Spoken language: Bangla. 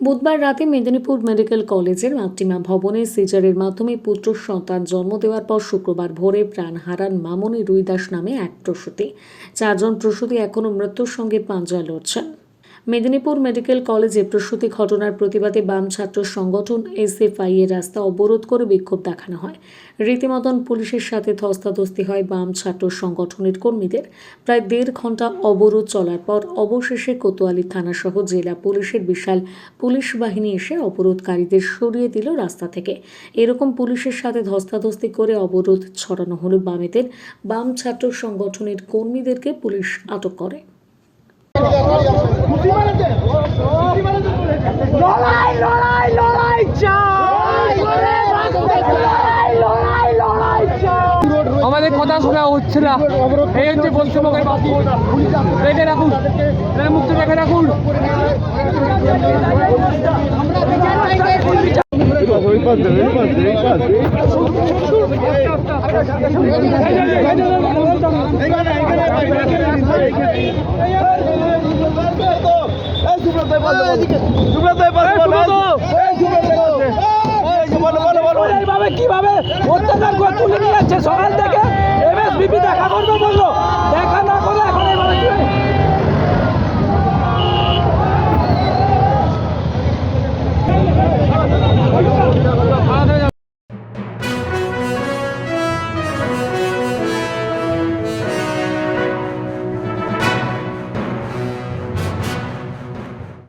বুধবার রাতে মেদিনীপুর মেডিকেল কলেজের মাতৃমা ভবনে সিজারের মাধ্যমে পুত্র সন্তান জন্ম দেওয়ার পর শুক্রবার ভোরে প্রাণ হারান মামনি রুইদাস নামে এক প্রসূতি। চারজন প্রসূতি এখনও মৃত্যুর সঙ্গে পাঞ্জা লড়ছেন। মেদিনীপুর মেডিকেল কলেজে প্রসূতি ঘটনার প্রতিবাদে বাম ছাত্র সংগঠন এসএফআই এর রাস্তা অবরোধ করে বিক্ষোভ দেখানো হয়। রীতিমতন পুলিশের সাথে ধস্তাধস্তি হয় বাম ছাত্র সংগঠনের কর্মীদের। প্রায় দেড় ঘণ্টা অবরোধ চলার পর অবশেষে কোতোয়ালি থানাসহ জেলা পুলিশের বিশাল পুলিশ বাহিনী এসে অবরোধকারীদের সরিয়ে দিল রাস্তা থেকে। এরকম পুলিশের সাথে ধস্তাধস্তি করে অবরোধ ছড়ানো হলো বামেদের, বাম ছাত্র সংগঠনের কর্মীদেরকে পুলিশ আটক করে। লড়াই লড়াই লড়াই চাই আমাদের কথা শোনা হচ্ছে না এই হচ্ছে পশ্চিমবঙ্গের রেখে রাখুন মুক্ত রেখে রাখুন কীভাবে তুলে নিয়ে যাচ্ছে সকাল থেকে। এমএসবিপি দেখা করবে বলল।